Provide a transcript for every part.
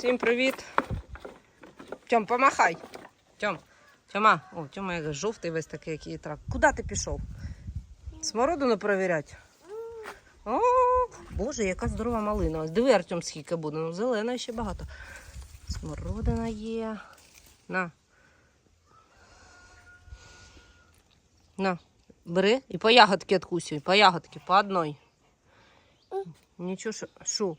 Всім привіт. Тьом, помахай. Тьом, Тьома, о, Тьома як жовтий весь такий, який трак. Куди ти пішов? Смородину перевіряти? О, Боже, яка здорова малина. Ось диви, Артем, скільки буде. Ну, зелена ще багато. Смородина є. На. На, бери і по ягодки откусуй, по ягодки, по одной. Нічого, що.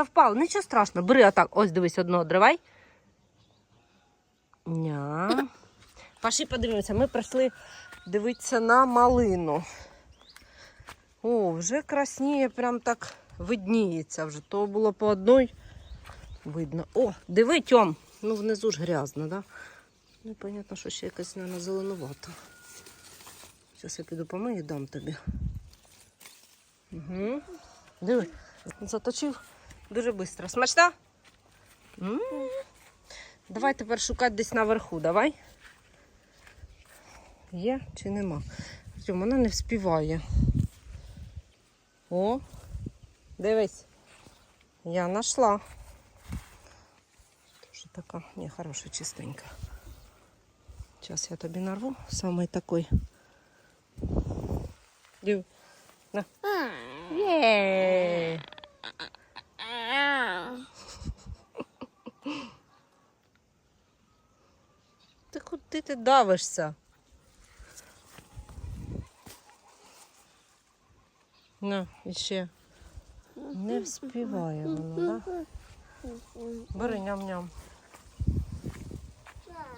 Та впав, нічого страшного. Бери отак. Ось дивись, одного дривай. Ня. Пошли подивимося. Ми прийшли дивитися на малину. О, вже красніє, прям так видніється вже. То було по одной. Видно. О, диви, Тьом. Ну, внизу ж грязно, да? Ну, понятно, що ще якась, мабуть, зеленувато. Зараз я піду помию і дам тобі. Угу. Диви, заточив дуже швидко. Смачна? м Давай тепер шукати десь наверху, давай. Є чи нема? Артем, вона не вспіває. О, дивись. Я знайшла. Тоже така, не, хороша, чистенька. Зараз я тобі нарву самий такий. Див. На. Є. Ти куди ти давишся? На, іще. Не вспіває воно, так? Да? Бери ням-ням.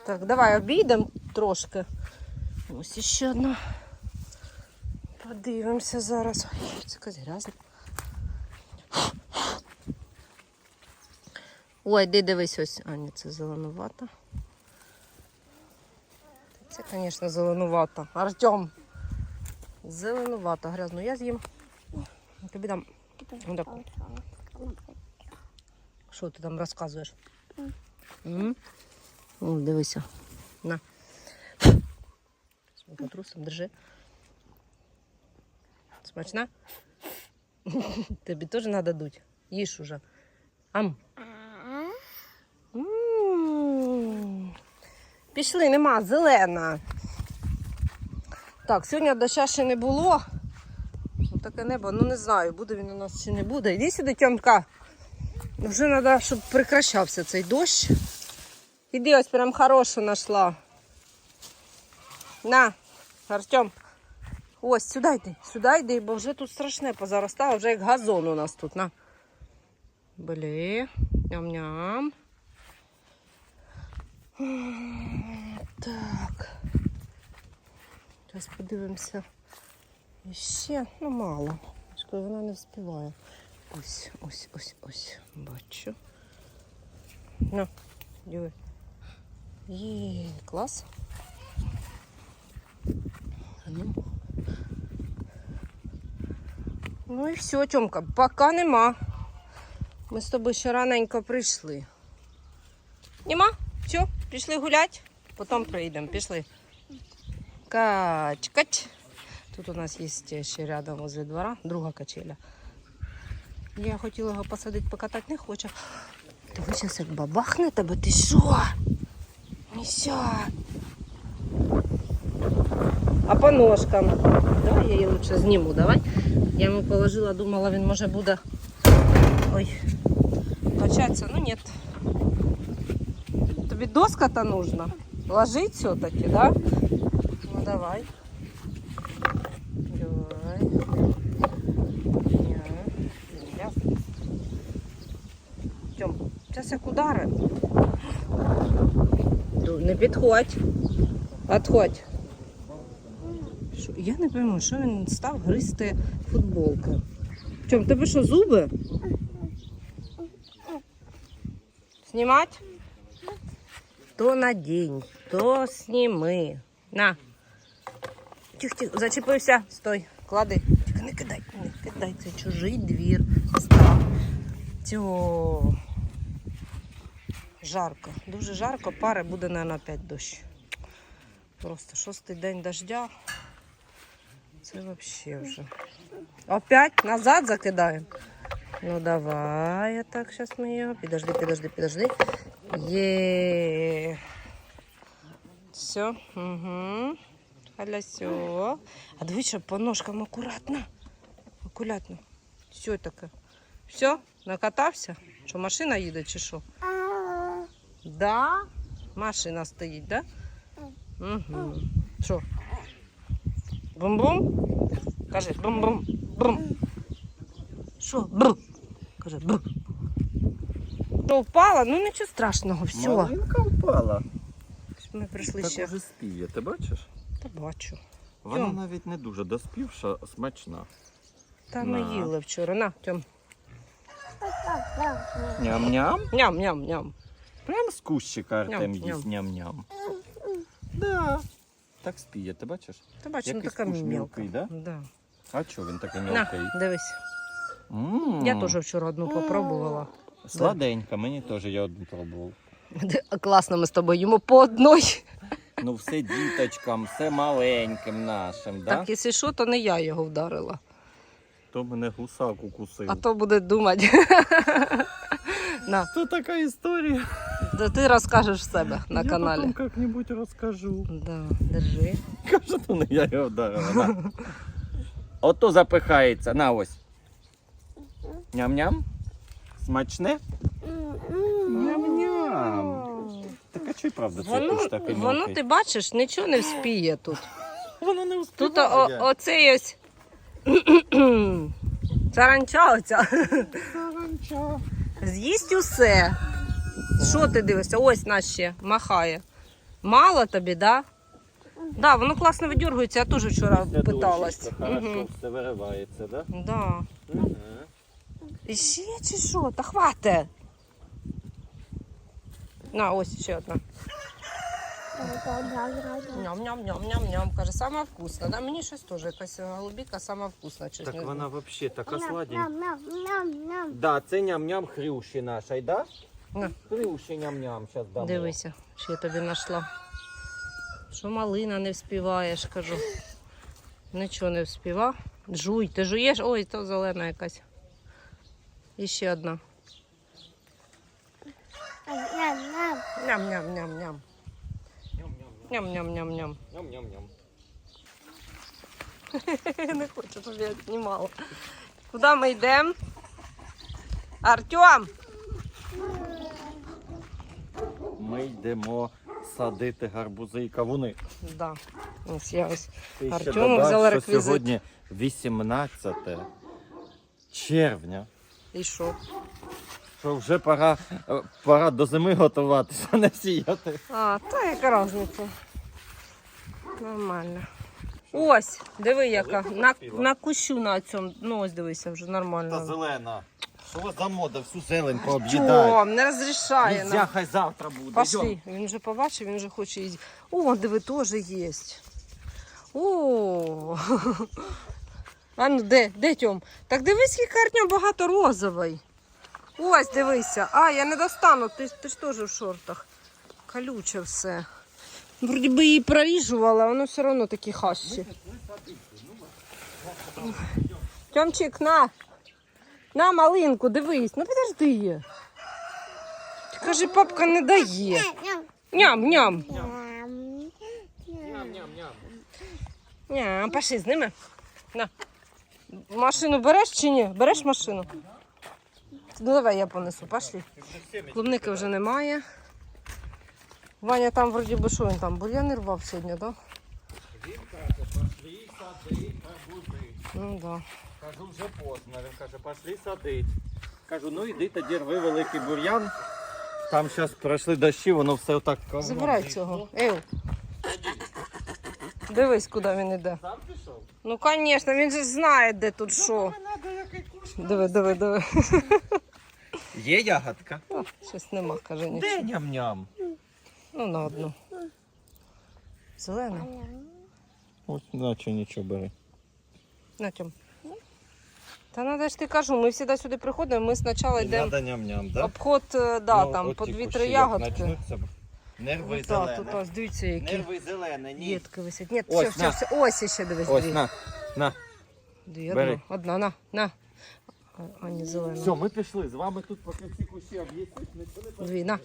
Так, давай обійдемо трошки. Ось іще одна. Подивимося зараз. Ой, це якась грязна. Ой, де дивись ось. А, ні, це зеленувата. Це, звісно, зеленувата. Артем. Зеленувата, грязну. Я з'їм. Тобі дам. Що ти там розказуєш? М? О, дивися. На. По трусам держи. Смачна? Тобі теж треба дуть. Їж уже. Ам. Пішли, нема, зелена. Так, сьогодні доща ще не було. Таке небо, ну не знаю, буде він у нас чи не буде. Іди сюди, Тьомка. Вже треба, щоб прекращався цей дощ. Іди ось прям хорошу знайшла. На, Артем. Ось, сюди йди, сюди йди, бо вже тут страшне позаростало, вже як газон у нас тут. На. Блі, ням-ням. Так. Зараз подивимося. Ще, ну мало. Вона не вспіває. Ось, ось, ось, ось. Бачу. Ну, диви. Є, клас. Ну. ну і все, Тьомка, поки нема. Ми з тобою ще раненько прийшли. Нема? Все, пішли гуляти, потім прийдемо. Пішли. Кач, кач. Тут у нас є ще рядом возле двора друга качеля. Я хотіла його посадити, покатати не хоче. Та ви зараз як бабахне тебе, ти що? Міся. А по ножкам. Давай я її лучше зніму, давай. Я йому положила, думала, він може буде. Ой, качатися, ну ні. Тобі доска-то нужна. Ложить все-таки, да? Ну давай. Давай. Тьом, зараз як удари. Не підходь. Отходь. Я не пойму, що він став гризти футболку. Тьом, тебе що, зуби? Знімати? То надінь, то сніми. На. Тихо, зачепився. Стой, клади. Тільки не кидай, не кидай, це чужий двір. Цього. Жарко, дуже жарко, пари буде, мабуть, опять дощ. Просто шостий день дождя. Це взагалі вже. Опять назад закидаємо. Ну давай, а так зараз ми його. Підожди, підожди, підожди. Є. Все. Угу. Аля все. А дивись, що по ножкам акуратно. Акуратно. Все таке. Все, накатався? Що машина їде чи що? Да? Машина стоїть, да? Угу. Що? Бум-бум? Кажи, бум-бум. Бум. Що? Бум. Каже, бум. Ну, впала, ну нічого страшного, все. Малинка впала. Ми прийшли Так ще. уже спіє, ти бачиш? Та бачу. Вона Тьом. навіть не дуже доспівша, смачна. Та ми їли вчора. На, Тьом. Ням-ням. Ням-ням-ням. Прям з кущика Артем Ням, їсть ням-ням. Да. Так спіє, ти бачиш? Та бачу, ну Якийсь така куш мілка. мілкий, да? Да. А чого він такий На, дивись. М. Я теж вчора одну попробувала. Сладенька, мені теж я одну пробував. Класно, ми з тобою їмо по одній. Ну все діточкам, все маленьким нашим, да? Так, якщо що, то не я його вдарила. То мене гусак укусив. А то буде думати. На, То така історія. то ти розкажеш в себе на я каналі. потім як-небудь розкажу. Да, держи. Каже, то не я його вдарила. На. Ото запихається. На ось. Ням-ням. Смачне? Ням-ням. Так а чи правда цей Воно, куш такий воно ти бачиш, нічого не вспіє тут. Воно не Тут о, успіває. оцей ось. Саранча оця. Саранча. З'їсть усе. Що ти дивишся? Ось нас ще махає. Мало тобі, да? Да, воно класно видергується, я теж вчора Після питалась. дощечка Хорошо, Угу. все виривається, да? Да. Ще чи що? Та хвате. На, ось ще одна. Ням-ням-ням-ням-ням. Каже, сама вкусна. Да, мені щось теж якась голубіка сама вкусна. Щось Так не вона взагалі така сладенька. Ням-ням-ням-ням. Да, це ням-ням хрющі наша, да? На. Хрющі ням-ням, зараз дамо. Дивися, що я тобі знайшла. Що малина не вспіваєш, кажу. Нічого не вспіва. Жуй, ти жуєш? Ой, то зелена якась. І ще одна. Ням-ням. Ням-ням-ням-ням. Ням-ням. Ням-ням-ням-ням. Не хочу, щоб я знімала. Куди ми йдемо? Артем! Ми йдемо садити гарбузи і кавуни. Да. Ось я ось. Ти ще Артему додав, взяла що реквізит. Сьогодні 18 червня. І що? Що вже пора, пора до зими готуватися, не сіяти. А, та яка різниця? Нормально. Ось, диви, яка. На, на кущу на цьому. Ну ось дивися, вже нормально. Та зелена. Що у вас за мода? Всю зелень пооб'їдає. Тьом, не розрішає нам. хай завтра буде. Пошли. Він вже побачив, він вже хоче їсти. О, диви, теж є. О. А ну де, де Тьом? Так дивись, скільки Артем багато розовий. Ось, дивися. А, я не достану, ти, ти ж теж в шортах. Колюче все. Вроді би її проріжувала, воно все одно такі хащі. Тьомчик, на. На малинку, дивись. Ну подожди. Ти кажи, папка не дає. Ням. Ням-ням. Ням. Ням-ням-ням. Ням, пошли з ними. На. Машину береш чи ні? Береш машину? Ну давай я понесу, пошли. Клубники вже немає. Ваня там вроді би що він там, бур'яни рвав сьогодні, так? Ну да. Кажу, вже поздно. Він каже, пошли садить. Кажу, ну йди тоді рви великий бур'ян. Там зараз пройшли дощі, воно все отак Забирай цього. Ей. Дивись, куди він іде. Сам Ну, звісно, він же знає, де тут що. Диви, диви, диви. Є ягодка. О, Щось нема, каже нічого. Де ням-ням? Ну, на одну. Зелена. Ось, наче нічого бери. На тьом. Та надо ж ти кажу, ми завжди сюди приходимо, ми спочатку йдемо Надо ням-ням, да? обход, е, да, Ну, там от по ті дві-три як ягодки. начнуться, Нерви Ну, так, тут зелене. ось дивіться, які Нерви зелене, ні. дітки висять. Ні, Ось, все, все, на. все. Ось ще дивись. Ось, дві. на, на. Дві, бери. одна, одна, на, на. а- а зелена. Все, ми пішли. З вами тут поки всі кущі ніхто не Дві, на.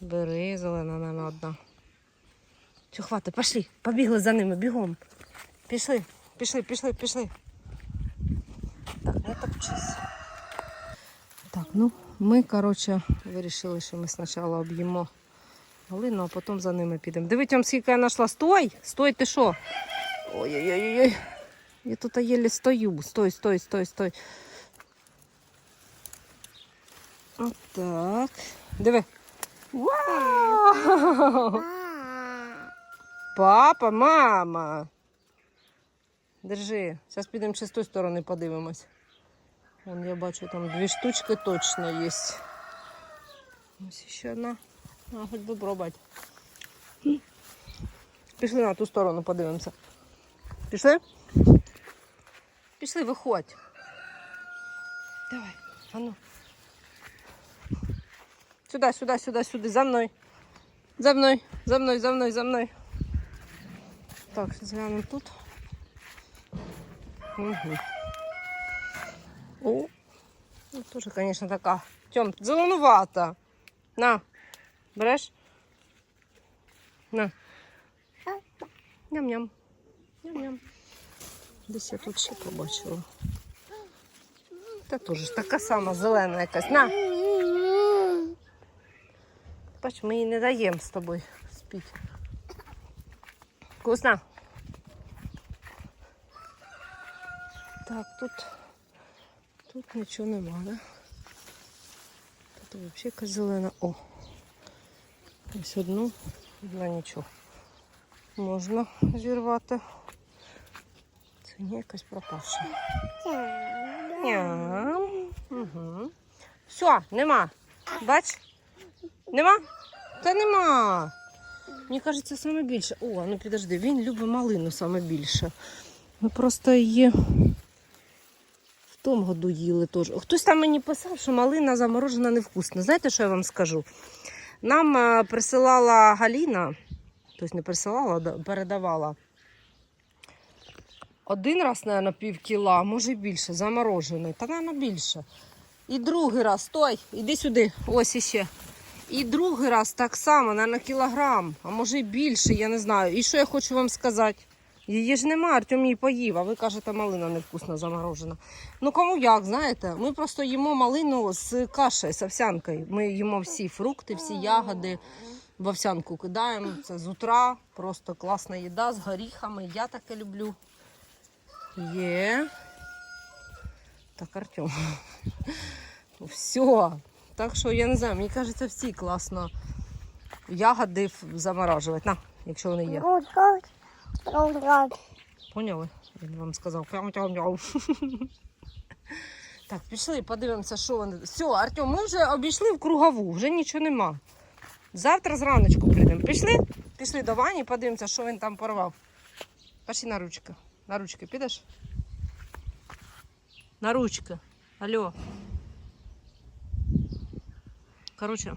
Бери, зелена нам одна. Все, хватить, пішли. Побігли за ними, бігом. Пішли, пішли, пішли, пішли. Так, не топчись. Так, ну, ми, коротше, вирішили, що ми спочатку об'їмо Галину, а потім за ними підемо. Дивіться, скільки я знайшла. Стой! Стой, ти що? Ой-ой-ой. Я тут єлі стою. Стой, стой, стой, стой. Отак. Диви. Папа, мама. Держи. Зараз підемо ще з тої сторони подивимось. Вон я бачу, там дві штучки точно є. Ось ще одна. А, хоч би пробувати. Пішли на ту сторону, подивимося. Пішли? Пішли, виходь. Давай, а ну. Сюди, сюди, сюди, сюди, за мною. За мною, за мною, за мною, за мною. Так, глянемо тут. Угу. О, ну, тоже, конечно, така. Тьом, зеленувата. На, береш? На. Ням-ням. Ням-ням. Десь я тут ще побачила. Та теж така сама зелена якась. На. Бач, ми їй не даємо з тобою спіть. Вкусно? Так, тут, тут нічого нема, да? Тут взагалі якась зелена. О! Ось одну, одна нічого. Можна зірвати. Це не якась пропавша. Ням. Угу. Все, нема. Бач? Нема? Та нема. Мені кажеться, саме більше. О, ну підожди, він любить малину саме більше. Ми просто її в тому году їли теж. Хтось там мені писав, що малина заморожена невкусна. Знаєте, що я вам скажу? Нам е, присилала Галіна, тобто не присилала, передавала. Один раз, мабуть, пів кіла, може більше, заморожений. Та, мабуть, більше. І другий раз, стой, іди сюди, ось іще. І другий раз так само, на кілограм, а може й більше, я не знаю. І що я хочу вам сказати? Її ж нема, Артем її поїв, а ви кажете, малина невкусна заморожена. Ну кому як, знаєте? Ми просто їмо малину з кашею, з овсянкою. Ми їмо всі фрукти, всі ягоди в овсянку кидаємо. Це з утра, просто класна їда з горіхами. Я таке люблю. Є. Так, Артем. Все. Так що я не знаю, мені кажеться, всі класно ягоди заморажувати. На, якщо вони є. Поняли? Він вам сказав. Так, пішли, подивимося, що вони. Все, Артем, ми вже обійшли в кругову, вже нічого нема. Завтра зраночку прийдемо. Пішли? Пішли до Вані, подивимося, що він там порвав. Пішли на ручки. На ручки підеш? На ручки. Алло. Коротше,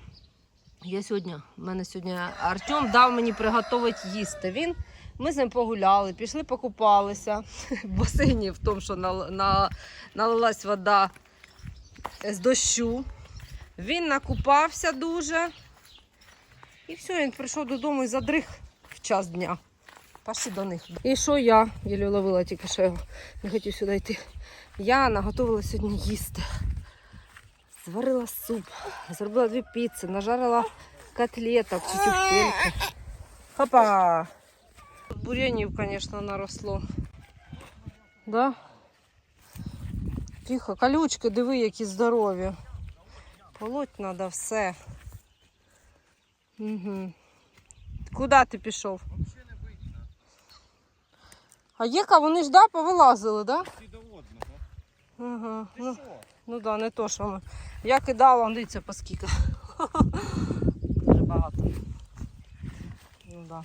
я сьогодні, в мене сьогодні Артем дав мені приготувати їсти. Він, ми з ним погуляли, пішли покупалися в басейні, в тому, що нал- на, налилась вода з дощу. Він накупався дуже. І все, він прийшов додому і задрих в час дня. Пішли до них. І що я? Я ловила тільки що його не хотів сюди йти. Я наготувала сьогодні їсти. Зварила суп, зробила дві піци, нажарила котлеток, чуть-чуть. Хопа! Бурянів, звісно, наросло. Да? Тихо, колючки, диви, які здорові. Полоть треба все. Угу. Куди ти пішов? А єка, вони ж да, повилазили, да? Ага. Ну, ну да, не то, що ми. Я кидала, дивіться, по скільки. Дуже багато. Ну да.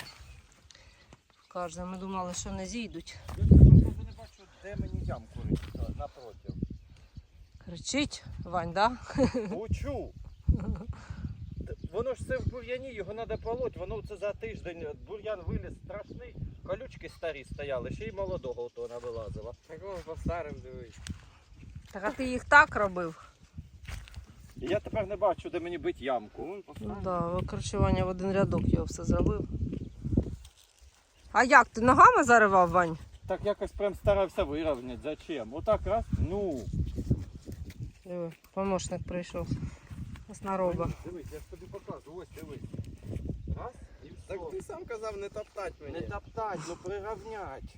Каже, ми думали, що не зійдуть. Я не бачу, де мені ямку рити, напротив. Кричить, Вань, да? Учу. Воно ж це в бур'яні, його треба полоть, воно це за тиждень бур'ян виліз страшний, колючки старі стояли, ще й молодого то навилазило. Так он по старим дивись. Так а ти їх так робив? Я тепер не бачу, де мені бить ямку. Ну да, викорчування в один рядок його все зробив. А як ти ногами заривав, Вань? Так якось прям старався вирівняти. Зачем? Отак раз. Ну. Диви, помощник прийшов. Оснароба. Дивись, я ж тобі покажу. Ось дивись. Раз і все. Так ти сам казав не топтать мені. Не топтать, ну приравнять.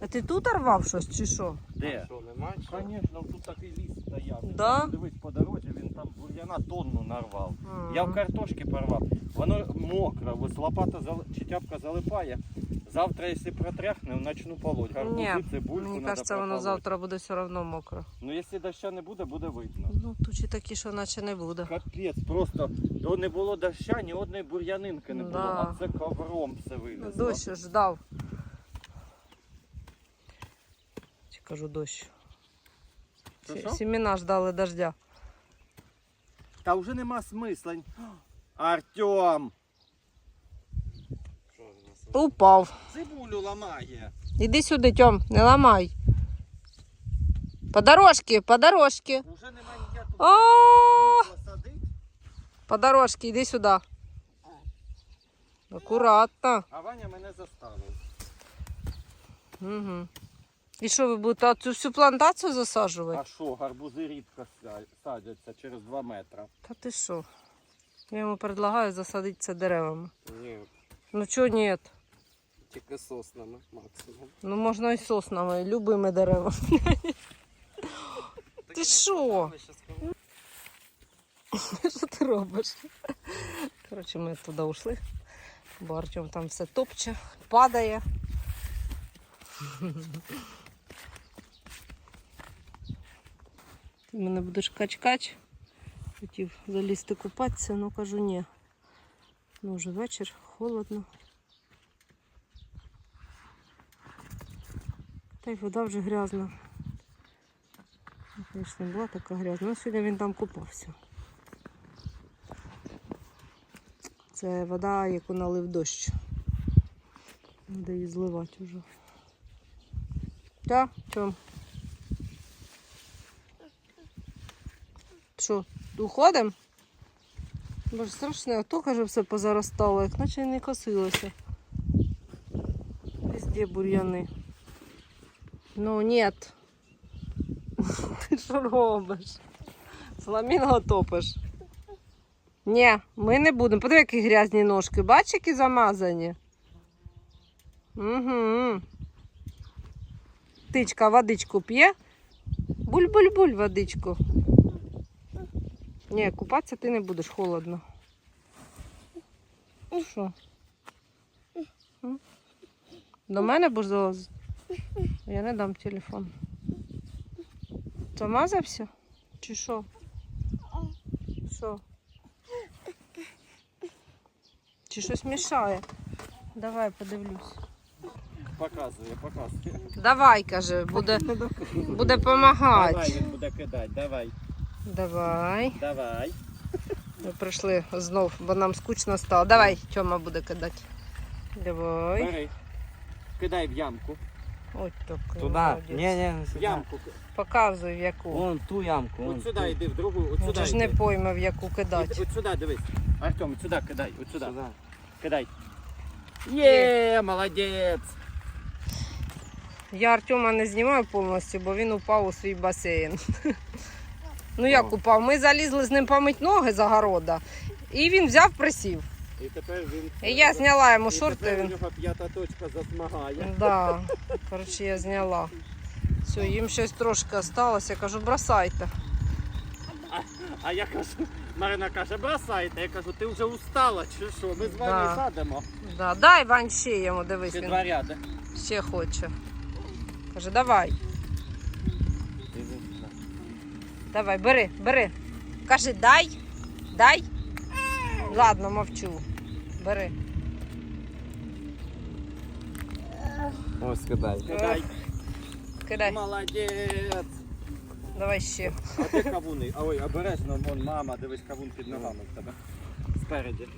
А ти тут рвав щось чи що? Де? Що, нема? що? Звісно, тут такий ліс стояв. Да? Дивись по дорозі, він там бур'яна тонну нарвав. Ага. Я в картошки порвав. Воно мокре, ось лопата зали- чи тяпка залипає. Завтра, якщо протряхне, начну полоть. Ні, цибульку Мені кажеться, воно прополоть. завтра буде все одно мокро. Ну, якщо доща не буде, буде видно. Ну, тучі такі, що наче не буде. Капець, просто до не було доща, ні одної бур'янинки не було, Да. а це ковром все вилізло. Дощ ждав. кажу дощ. Що, Сі- що? Сімена ждали дождя. Та вже нема смисла. Артем! Що в нас? Упав. Цибулю ламає. Іди сюди, Тьом, не ламай. По дорожці, по дорожці. Уже нема ніякого О, смисла садити, по дорожці, іди сюди. Акуратно. а Ваня мене заставив. Угу. І що ви будете цю всю плантацію засаджувати? А що, гарбузи рідко садяться через 2 метри. Та ти що? Я йому предлагаю засадити це деревами. Ні, Ну чого ні? тільки соснами максимум. Ну можна і соснами, і любими деревами. Ти що? Що ти робиш? Коротше, ми туди ушли, бо Артем там все топче, падає. Мене будеш кач-кач. Хотів залізти купатися, але кажу ні. Ну вже вечір, холодно. Та й вода вже грязна. Ну, Звісно, була така грязна. Ну, сьогодні він там купався. Це вода, яку налив дощ. Треба її зливати вже. Так, чом? Що, уходимо? Боже, страшне, а то, каже, все позаростало, як наче не косилося. Везде бур'яни. Ну, нет. Ти що робиш? Фламінго топиш. Ні, ми не будемо. Подиви, які грязні ножки. Бачиш, які замазані? Угу. Тичка водичку п'є. Буль-буль-буль водичку. Ні, купатися ти не будеш, холодно. Що? До мене будеш залазити? Я не дам телефон. Замазався? Чи що? Що? Чи щось мішає? Давай подивлюсь. Показує, показує. Давай, каже, буде, буде Давай він буде кидати, давай, Давай. давай. Ми прийшли знов, бо нам скучно стало. Давай, Тьома буде кидати. Давай. Бери. Кидай в ямку. Ось так. Туди. молодець. Ні, ні, В сюди. ямку. Показуй, в яку. Вон ту ямку. Вон От сюди йди, в другу, от Він сюди же ж не йди. пойме, в яку кидати. От сюди дивись. Артем, от сюди кидай, от сюди. Сюди. Кидай. Є, молодець. Я Артема не знімаю повністю, бо він упав у свій басейн. Ну як О. упав? Ми залізли з ним помить ноги з огорода, і він взяв присів. І тепер він... І я зняла йому І шорти. тепер у нього п'ята точка засмагає. Да. Коротше, я зняла. Все, їм щось трошки осталось. Я кажу, бросайте. А я кажу, Марина каже, бросайте. Я кажу, ти вже устала чи що? Ми з вами Да. садимо. Да. Дай Вань ще йому, дивись, Ще він два ряди. ще хоче. Каже, давай, давай, бери, бери. Каже, дай, дай. Ладно, мовчу. Бери. Ось кидай. Кидай. Кидай. Молодець. Давай ще. А де кавуни? А ой, обережно, вон мама, дивись, кавун під ногами в тебе. Спереді.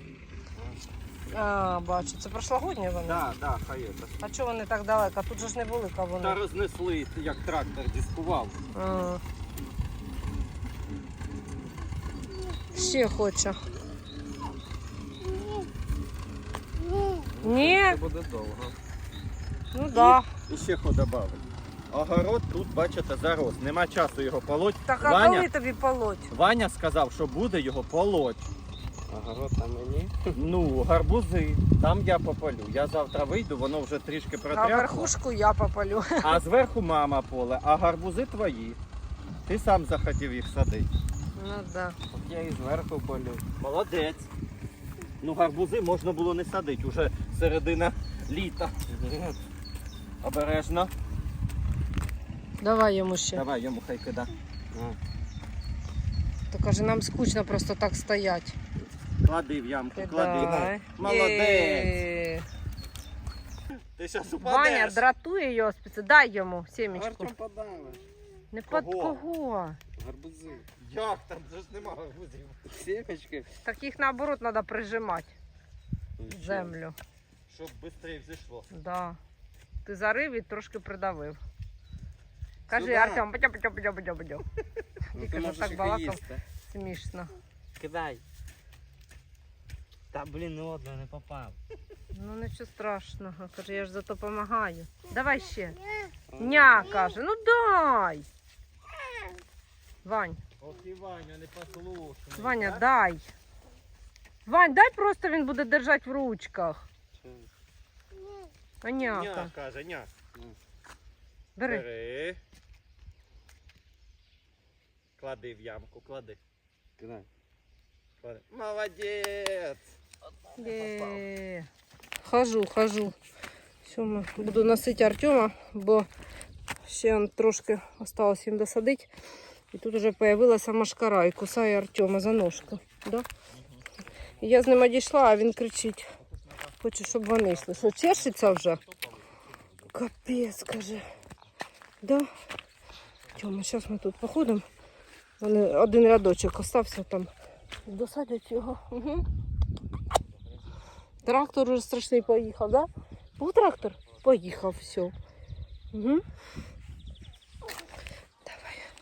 А, бачу, це прошлогодні вони. Да, да, хай це. А чого вони так далеко? Тут же ж не були кавуни. Та рознесли, як трактор дискував. А. Ще хоче. Ні, Це буде довго. ну да. І ще добавив. Огород тут, бачите, зарос. Нема часу його полоть. Так а Ваня, коли тобі полоть? Ваня сказав, що буде його полоть. Огород там мені. Ну, гарбузи. Там я пополю. Я завтра вийду, воно вже трішки А протряхло. верхушку я попалю. А зверху мама поле, а гарбузи твої. Ти сам захотів їх садити. Ну да. От я і зверху полю. Молодець. Ну, гарбузи можна було не садити, уже середина літа. Обережно. Давай йому ще. Давай йому хай кида. То каже, нам скучно просто так стоять. Клади в ямку, клади. Молодець. Ти зараз Ваня дратує його. Дай йому подавиш. Не під кого. Гарбузи. Як там? Же ж нема гарбузів. Сімечки. Так їх наоборот треба прижимати в землю. Щоб швидше взійшло. Да. Ти зарив і трошки придавив. Кажи. Артем, потя потя потя. Ну, Тільки ти можеш так їх і балакав. їсти. Смішно. Кидай. Та блін, ну одно не попав. Ну нічого страшного. Каже, я ж зато допомагаю. Давай ще. Ня, каже, ну дай. Вань, Ох і Ваня не послушний. Ваня, так? дай. Вань, дай просто він буде держати в ручках. Аняка. Ня, каже, ня. Бери. Бери. Клади в ямку, клади. Кидай. клади. Молодець. Є. Хожу, хожу. Все, буду носити Артема, бо ще трошки осталось їм досадити. І тут вже з'явилася машкара і кусає Артема за ножку. Да? І я з ним одійшла, а він кричить. Хоче, щоб вони йшли. Що, чешеться вже? Капець, каже. Да? Тьома, зараз ми тут походимо. Один рядочок остався там. Досадять його. Угу. Трактор уже страшний поїхав, да? Був трактор? Поїхав, все. Угу.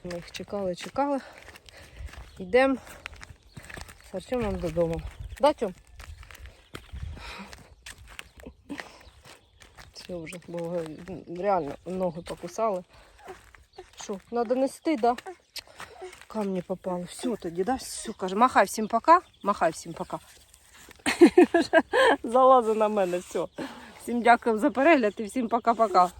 Ми їх чекали, чекали. Йдемо з Артемом додому. Да, Тьом? Все вже, бо реально ноги покусали. Що, треба нести, да? Камні попали. Все тоді, да? Все, каже, махай всім пока. Махай всім пока. Залазить на мене, все. Всім дякую за перегляд і всім пока-пока.